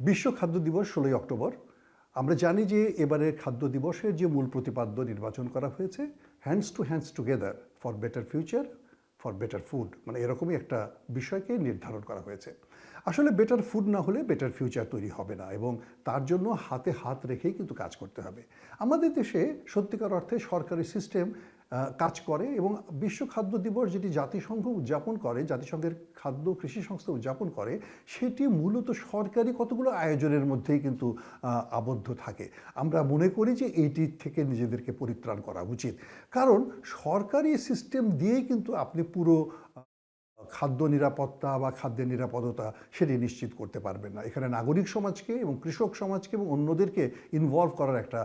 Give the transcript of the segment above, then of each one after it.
বিশ্ব খাদ্য দিবস ষোলোই অক্টোবর। আমরা জানি যে এবারের খাদ্য দিবসের যে মূল প্রতিপাদ্য নির্বাচন করা হয়েছে hands to hands together for better future for better food মানে এরকমই একটা বিষয়কে নির্ধারণ করা হয়েছে। আসলে বেটার ফুড না হলে বেটার ফিউচার তৈরি হবে না এবং তার জন্য হাতে হাত রেখেই কিন্তু কাজ করতে হবে। আমাদের দেশে সত্যিকার অর্থে সরকারি সিস্টেম কাজ করে এবং বিশ্ব খাদ্য দিবস যেটি জাতিসংঘ উদযাপন করে, জাতিসংঘের খাদ্য কৃষি সংস্থা উদযাপন করে, সেটি মূলত সরকারি কতগুলো আয়োজনের মধ্যেই কিন্তু আবদ্ধ থাকে। আমরা মনে করি যে এইটির থেকে নিজেদেরকে পরিত্রাণ করা উচিত। কারণ সরকারি সিস্টেম দিয়েই কিন্তু আপনি পুরো খাদ্য নিরাপত্তা বা খাদ্যের নিরাপদতা সেটি নিশ্চিত করতে পারবেন না। এখানে নাগরিক সমাজকে এবং কৃষক সমাজকে এবং অন্যদেরকে ইনভলভ করার একটা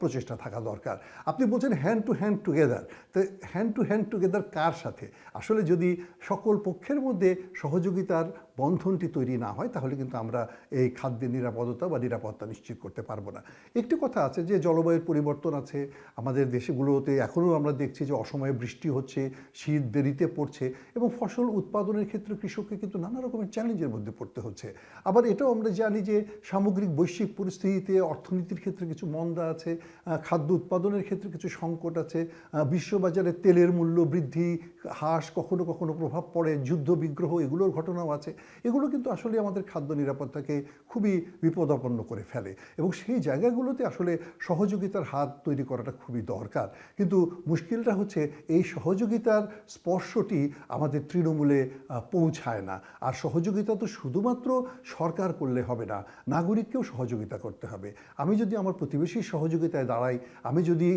প্রচেষ্টা থাকা দরকার। আপনি বলছেন হ্যান্ড টু হ্যান্ড টুগেদার তো হ্যান্ড টু হ্যান্ড টুগেদার কার সাথে? আসলে যদি সকল পক্ষের মধ্যে সহযোগিতার বন্ধনটি তৈরি না হয়, তাহলে কিন্তু আমরা এই খাদ্যের নিরাপদতা বা নিরাপত্তা নিশ্চিত করতে পারব না। একটি কথা আছে যে, জলবায়ুর পরিবর্তন আছে, আমাদের দেশগুলোতে এখনও আমরা দেখছি যে, অসময়ে বৃষ্টি হচ্ছে, শীত দেরিতে পড়ছে এবং ফসল উৎপাদনের ক্ষেত্রে কৃষককে কিন্তু নানা রকমের চ্যালেঞ্জের মধ্যে পড়তে হচ্ছে। আবার এটাও আমরা জানি যে, সামগ্রিক বৈশ্বিক পরিস্থিতিতে অর্থনীতির ক্ষেত্রে কিছু মন্দা আছে খাদ্য উৎপাদনের ক্ষেত্রে কিছু সংকট আছে বিশ্ববাজারে তেলের মূল্য বৃদ্ধি হ্রাস কখনো কখনো প্রভাব পড়ে, যুদ্ধ বিগ্রহ, এগুলোর ঘটনাও আছে। এগুলো কিন্তু আসলে আমাদের খাদ্য নিরাপত্তাকে খুবই বিপদাপন্ন করে ফেলে এবং সেই জায়গাগুলোতে আসলে সহযোগিতার হাত তৈরি করাটা খুবই দরকার। কিন্তু মুশকিলটা হচ্ছে এই সহযোগিতার স্পর্শটি আমাদের তৃণমূলে পৌঁছায় না। আর সহযোগিতা তো শুধুমাত্র সরকার করলে হবে না, নাগরিককেও সহযোগিতা করতে হবে। আমি যদি আমার প্রতিবেশীর সহযোগিতায় দাঁড়াই, আমি যদি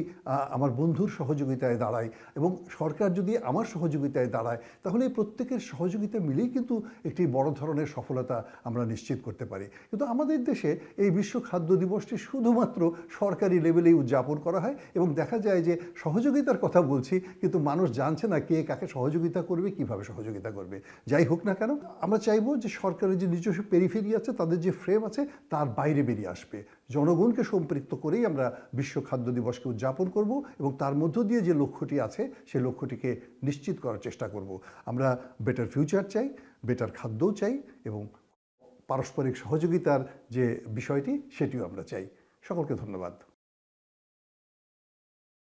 আমার বন্ধুর সহযোগিতায় দাঁড়াই এবং সরকার যদি আমার সহযোগিতায় দাঁড়ায়, তাহলে এই প্রত্যেকের সহযোগিতা মিলেই কিন্তু একটি বড় ধরনের সফলতা আমরা নিশ্চিত করতে পারি। কিন্তু আমাদের দেশে এই বিশ্ব খাদ্য দিবসটি শুধুমাত্র সরকারি লেভেলেই উদযাপন করা হয় এবং দেখা যায় যে সহযোগিতার কথা বলছি, কিন্তু মানুষ জানছে না কে কাকে সহযোগিতা করবে, কীভাবে সহযোগিতা করবে। যাই হোক না কেন, আমরা চাইব যে সরকারের যে নিজস্ব পেরিফেরি আছে, তাদের যে ফ্রেম আছে, তার বাইরে বেরিয়ে আসবে। জনগণকে সম্পৃক্ত করেই আমরা বিশ্ব খাদ্য দিবসকে উদযাপন করব এবং তার মধ্য দিয়ে যে লক্ষ্যটি আছে সেই লক্ষ্যটিকে নিশ্চিত করার চেষ্টা করব। আমরা বেটার ফিউচার চাই। বেটার খাদ্যও চাই এবং পারস্পরিক সহযোগিতার যে বিষয়টি সেটিও আমরা চাই। সকলকে ধন্যবাদ।